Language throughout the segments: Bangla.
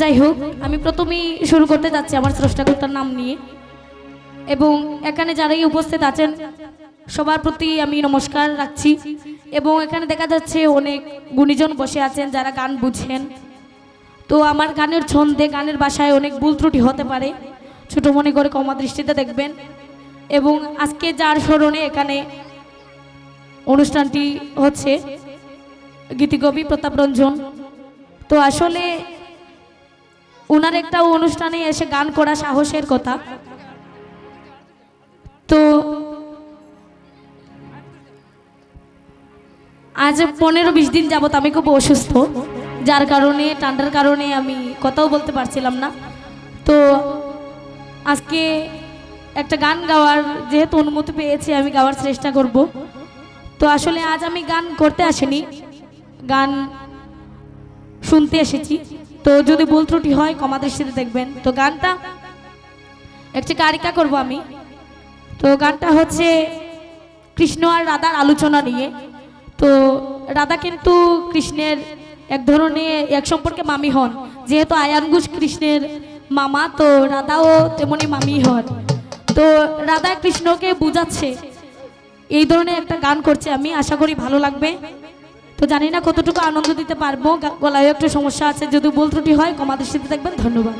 যাই হোক, আমি প্রথমেই শুরু করতে যাচ্ছি আমার স্রষ্টাকর্তার নাম নিয়ে। এবং এখানে যারাই উপস্থিত আছেন, সবার প্রতি আমি নমস্কার রাখছি। এবং এখানে দেখা যাচ্ছে অনেক গুণীজন বসে আছেন যারা গান বুঝেন। তো আমার গানের ছন্দে, গানের বাসায় অনেক ভুল ত্রুটি হতে পারে। ছোটো মনে করে কমা দৃষ্টিতে দেখবেন। এবং আজকে যার স্মরণে এখানে অনুষ্ঠানটি হচ্ছে গীতিকবি প্রতাপ রঞ্জন। তো আসলে ওনার একটা অনুষ্ঠানে এসে গান করা সাহসের কথা। তো আজ পনেরো বিশ দিন যাবত আমি খুব অসুস্থ, যার কারণে, ঠান্ডার কারণে আমি কথাও বলতে পারছিলাম না। তো আজকে একটা গান গাওয়ার যেহেতু অনুমতি পেয়েছি, আমি গাওয়ার চেষ্টা করব। তো আসলে আজ আমি গান করতে আসিনি, গান শুনতে এসেছি। তো যদি ভুল ত্রুটি হয় কমা দৃষ্টিতে দেখবেন। তো গানটা, একটি কারিকা করব আমি। তো গানটা হচ্ছে কৃষ্ণ আর রাধার আলোচনা নিয়ে। তো রাধা কিন্তু কৃষ্ণের এক ধরনের, এক সম্পর্কে মামি হন। যেহেতু আয়ানগুজ কৃষ্ণের মামা, তো রাধাও তেমনি মামি হন। তো রাধা কৃষ্ণকে বুঝাচ্ছে, এই ধরনের একটা গান করছে আমি। আশা করি ভালো লাগবে। তো জানি না কতটুকু আনন্দ দিতে পারব গলায় একটু সমস্যা আছে, যদি বল ত্রুটি হয় কমা দৃষ্টিতে দেখবেন, ধন্যবাদ।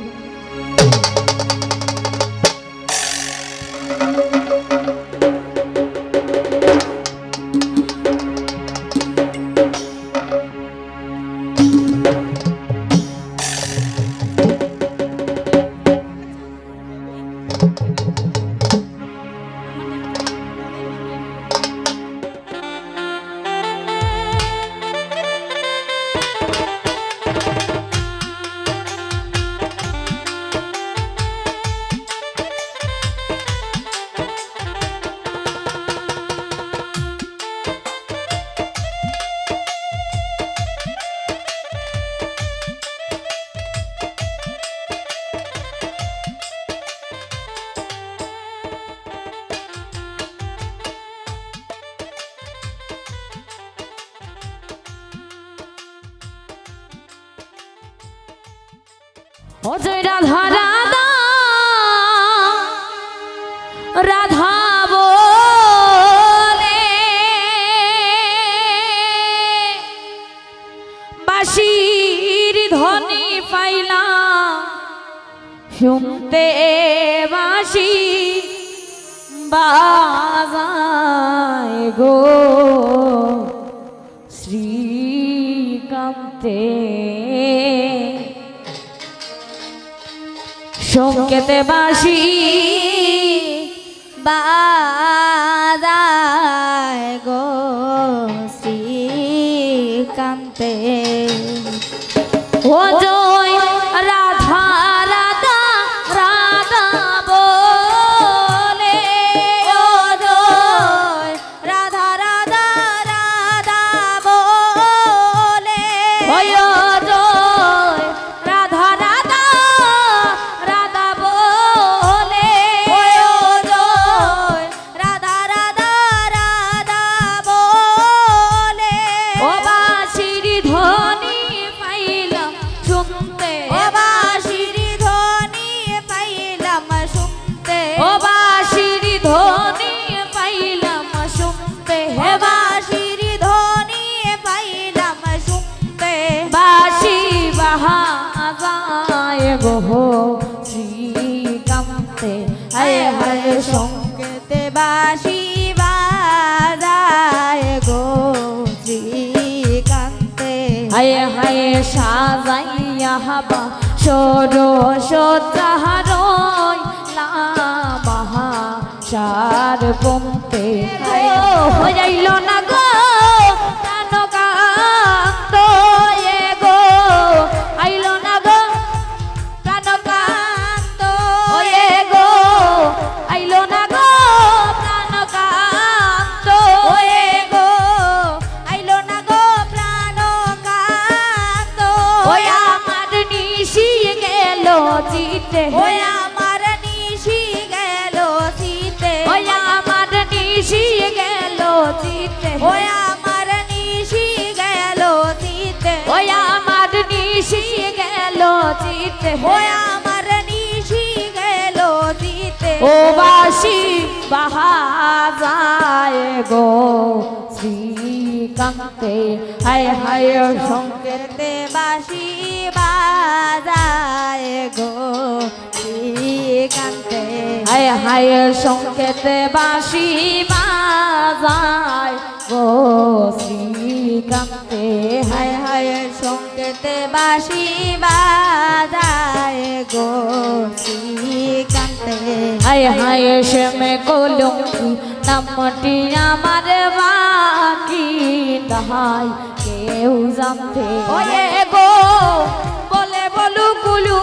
অজয় রাধা রাধা। রাধা বলে। বাঁশির ধ্বনি পাইলা শুনতে বাঁশি বাজায় গো। সংকেতে বাসি। বাদায় বাহায় শ্রীকান্তে। হায় হায় সংকেতে বাঁশি বাজায় গো শ্রীকান্তে। হায় হায় সাজাইয়া হাবা সরস চাহারয় লামাহা সার পম্পে হইল না। চিতে ওই আমার নিশি গেল শীতে ওই আমার নিশি গেল চিতে ওই আমার নিশি গেল জিতে ও বাসি বাহা যায় গো শ্রীকান্তে হায় হায় সঙ্গে তে বাসি বাজায় গো শ্রীকান্তে হায় হায় সংকেতে বাসি বাজায় গো শ্রীকান্তে হায় হায় সংকেতে বাসি বাজায় গো শ্রীকান্তে হায় হায় শ্যামে কলঙ্কি, নামটি আমার বাকি তাহাই কেউ জানতে ওয়ে গো বলে বলু কুলু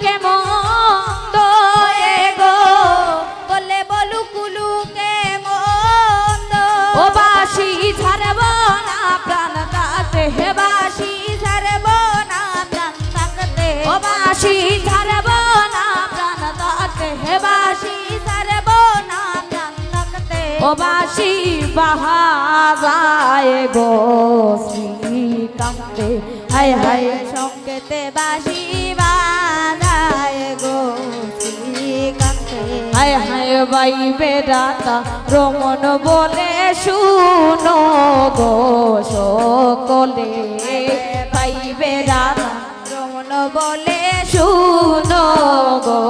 লুকে মন্দ গো? বলে বলু কুলু কে মত ও বাসি ছাড়ব না, প্রাণ তাতে হে বাসি সারব না, প্রাণ থাকতে ও বাসি বাহা যায় গো। শ্রীকান্তে, হায় হায় সংকেতে বাসি বাজায় হায় হায় বাই বেদাতা রমন বলে শুনো গো সকলে। বাই বেদাতা রমন বলে শুনো গো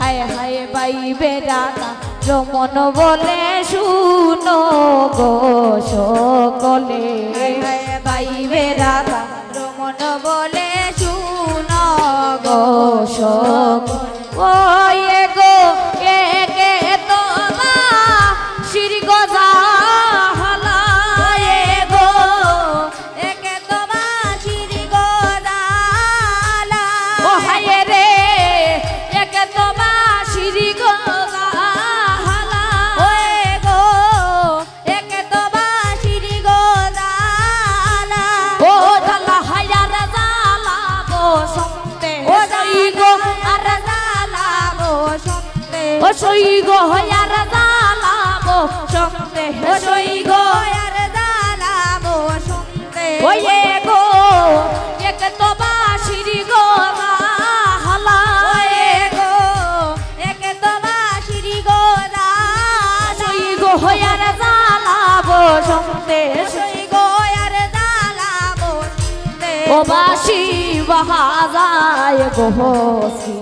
হায় হায় বাই বেদাতা রমন বলে শুনো গো সকলে। বাই বেদাতা রমন বলে শুন গো সকলে। ও সই গো হায়ার জালা গো সন্তে ও সই গো জালা গো শুনতে ওয়ে গো এক তো বাসিরি গো হয়ার শুনতে ও বাসি বাহা যায় গো শ্রীকান্তে